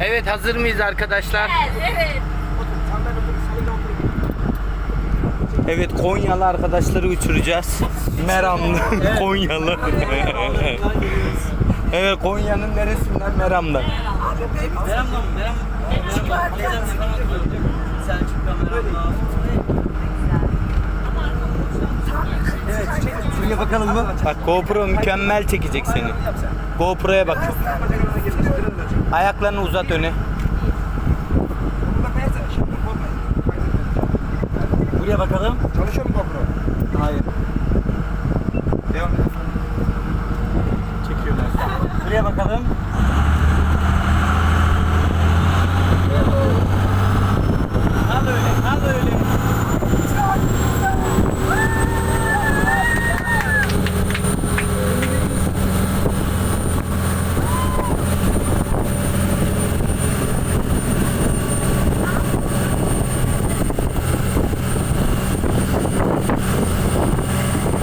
Evet hazır mıyız arkadaşlar? Evet. Evet Konyalı arkadaşları uçuracağız. Meramlı Konyalı. evet Konya'nın neresinden Meram'dan. Meramla mı? Meram. Meram. Selçuk kameramla. Evet. Şuraya bakalım mı? Bak GoPro mükemmel çekecek seni. GoPro'ya bak. Ayaklarını uzat öne. Buraya bakalım. Çalışıyor mu GoPro? Hayır. Devam et. Çekiyorlar. Buraya bakalım.